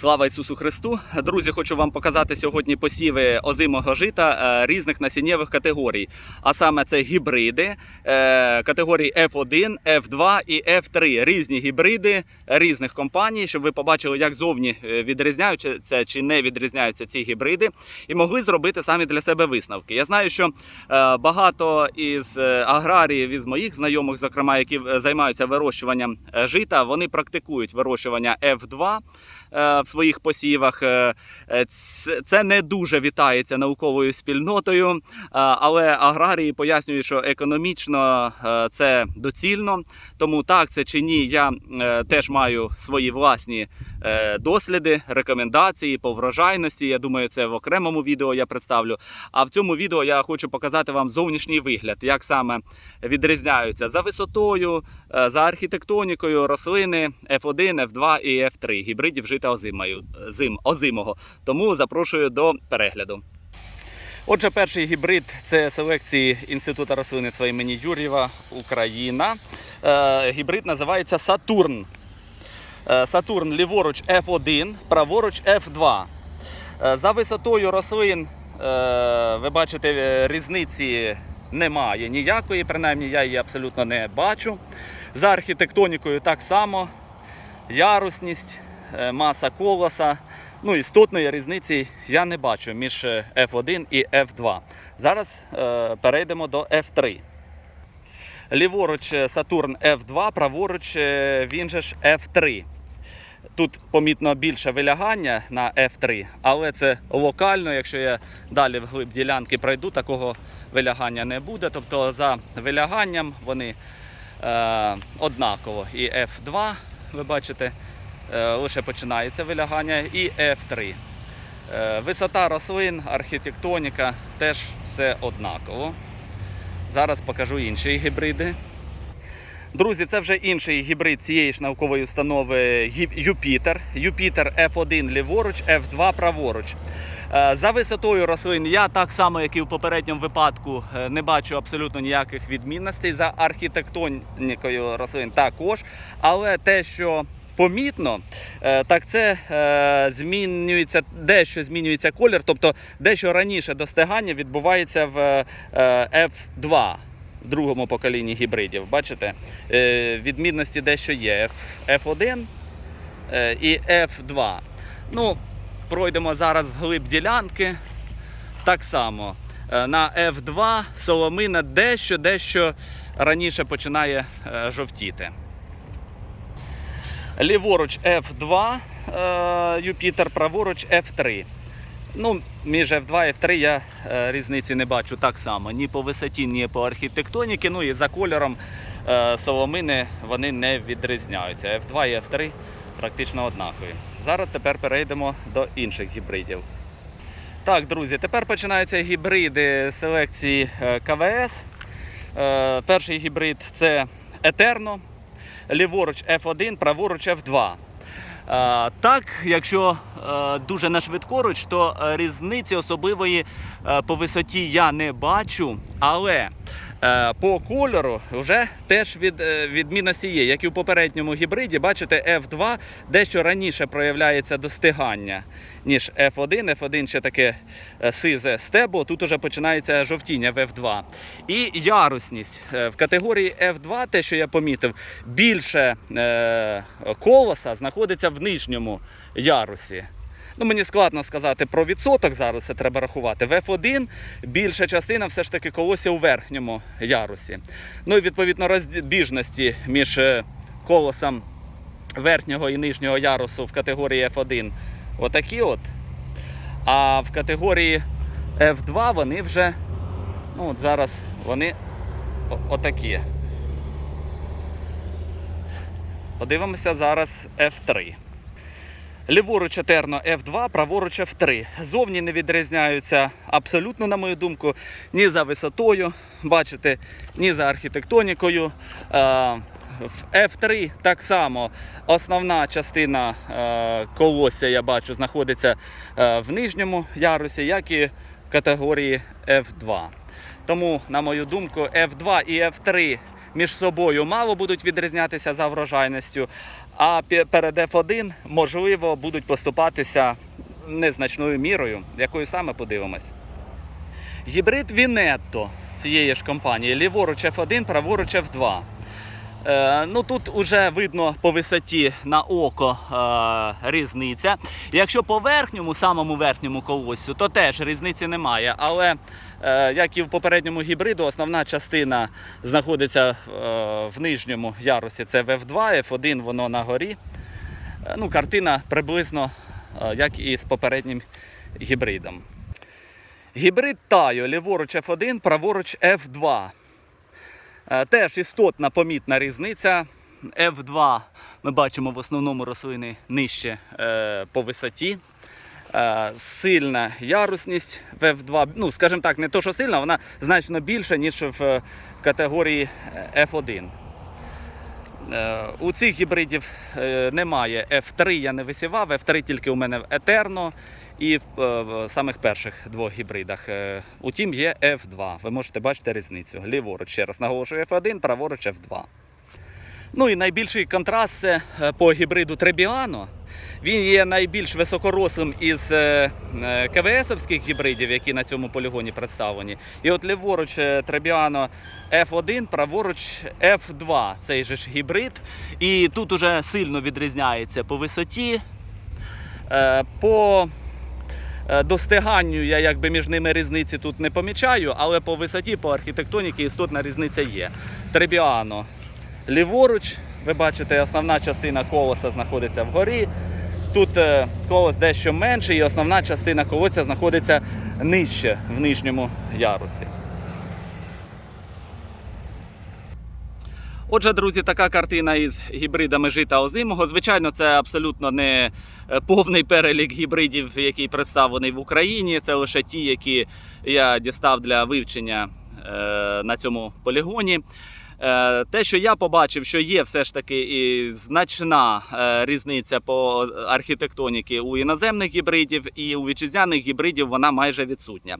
Слава Ісусу Христу! Друзі, хочу вам показати сьогодні посіви озимого жита е, різних насіннєвих категорій. А саме це гібриди е, категорії F1, F2 і F3. Різні гібриди різних компаній, щоб ви побачили, як зовні е, відрізняються чи не відрізняються ці гібриди, і могли зробити самі для себе висновки. Я знаю, що багато із аграріїв, із моїх знайомих, зокрема, які займаються вирощуванням жита, вони практикують вирощування F2 е, в своїх посівах. Е, е, Це не дуже вітається науковою спільнотою, е, але аграрії пояснюють, що економічно це доцільно. Тому так це чи ні, я теж маю свої власні досліди, рекомендації по врожайності. Я думаю, це в окремому відео я представлю. А в цьому відео я хочу показати вам зовнішній вигляд, як саме відрізняються за висотою, е, за архітектонікою рослини F1, F2 і F3 гібридів жита зим, озимого. Тому запрошую до перегляду. Отже, перший гібрид це селекції Інституту рослинництва імені Юрєва, Україна. Е, гібрид називається Сатурн. Е, Сатурн ліворуч F1, праворуч F2. Е, За висотою рослин, е, ви бачите, різниці немає ніякої, принаймні я її абсолютно не бачу. За архітектонікою так само. Ярусність, маса колоса. Ну, істотної різниці я не бачу між е, F1 і F2. Зараз е, перейдемо до F3. Ліворуч Сатурн F2, праворуч він же ж F3. Тут помітно більше вилягання на F3, але це локально. Якщо я далі вглиб ділянки пройду, такого вилягання не буде. Тобто за виляганням вони е, однаково. І F2, ви бачите, е, лише починається вилягання, і F3. Е, висота рослин, архітектоніка теж все однаково. Зараз покажу інші гібриди. Друзі, це вже інший гібрид цієї ж наукової установи Юпітер. Юпітер F1 ліворуч, F2 праворуч. Е, За висотою рослин я так само, як і в попередньому випадку, е, не бачу абсолютно ніяких відмінностей. За архітектонікою рослин також. Але те, що помітно, е, так це змінюється, дещо змінюється колір, тобто дещо раніше достигання відбувається в е, F2 в другому поколінні гібридів. Бачите, Е, відмінності дещо є F- F1 е, і F2. Ну, пройдемо зараз вглиб ділянки. Так само. Е, На F2 соломина дещо дещо раніше починає жовтіти. Ліворуч F2 е, Юпітер, праворуч F3. Ну, між F2 і F3 я е, різниці не бачу так само. Ні по висоті, ні по архітектоніці. Ну і за кольором е, соломини вони не відрізняються. F2 і F3 практично однакові. Зараз тепер перейдемо до інших гібридів. Так, друзі, тепер починаються гібриди селекції е, КВС. Е, Перший гібрид це Етерно. Ліворуч F1, праворуч F2. Е, Так, якщо е, дуже на швидкоруч, то е, різниці особливої по висоті я не бачу, але по кольору вже теж від, е, відмінності є. Як і в попередньому гібриді, бачите, F2 дещо раніше проявляється достигання, ніж F1. F1 ще таке е, сизе стебло, тут уже починається жовтіння в F2. І ярусність. Е, В категорії F2, те, що я помітив, більше е, колоса знаходиться в нижньому ярусі. Ну, мені складно сказати про відсоток зараз, це треба рахувати. В F1 більша частина все ж таки колосся у верхньому ярусі. Ну і відповідно розбіжності між е, колосом верхнього і нижнього ярусу в категорії F1 отакі от. А в категорії F2 вони вже, ну от зараз вони отакі. Подивимося зараз F3. Ліворуч етерно F2, праворуч F3. Зовні не відрізняються абсолютно, на мою думку, ні за висотою, бачите, ні за архітектонікою. Е, В F3 так само основна частина е, колосся, я бачу, знаходиться е, в нижньому ярусі, як і в категорії F2. Тому, на мою думку, F2 і F3 між собою мало будуть відрізнятися за врожайністю. А перед F1, можливо, будуть поступатися незначною мірою, якою саме подивимось. Гібрид Вінетто цієї ж компанії, ліворуч F1, праворуч F2. Е, ну тут уже видно по висоті на око е, різниця. Якщо по верхньому, самому верхньому колосю, то теж різниці немає. Але як і в попередньому гібриду, основна частина знаходиться е, в нижньому ярусі. Це в F2, F1 воно на горі. Е, ну, картина приблизно е, як і з попереднім гібридом. Гібрид Тайо, ліворуч F1, праворуч F2. Е, Теж істотна помітна різниця. F2 ми бачимо в основному рослини нижче е, по висоті. Е, сильна ярусність в F2. Ну, скажімо так, не то, що сильна, вона значно більша, ніж в категорії е, F1. Е, У цих гібридів е, немає F3, я не висівав, F3 тільки у мене в Етерно і в, е, самих перших двох гібридах. Е, Утім, є F2. Ви можете бачити різницю. Ліворуч, ще раз наголошую, F1, праворуч F2. Ну і найбільший контраст це е, по гібриду Требіано. Він є найбільш високорослим із е, е, КВСовських гібридів, які на цьому полігоні представлені. І от ліворуч Требіано F1, праворуч F2, цей же ж гібрид. І тут уже сильно відрізняється по висоті. По достиганню я якби між ними різниці тут не помічаю, але по висоті, по архітектоніці істотна різниця є. Требіано ліворуч, ви бачите, основна частина колоса знаходиться вгорі. Тут е, колос дещо менше, і основна частина колоса знаходиться нижче в нижньому ярусі. Отже, друзі, така картина із гібридами жита озимого. Звичайно, це абсолютно не е, повний перелік гібридів, який представлений в Україні. Це лише ті, які я дістав для вивчення е, на цьому полігоні. Е, Те, що я побачив, що є все ж таки і значна е, різниця по архітектоніки у іноземних гібридів і у вітчизняних гібридів вона майже відсутня.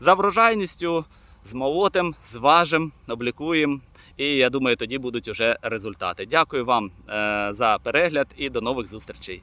За врожайністю, з молотем, з важем, облікуємо. І я думаю, тоді будуть уже результати. Дякую вам е, за перегляд і до нових зустрічей.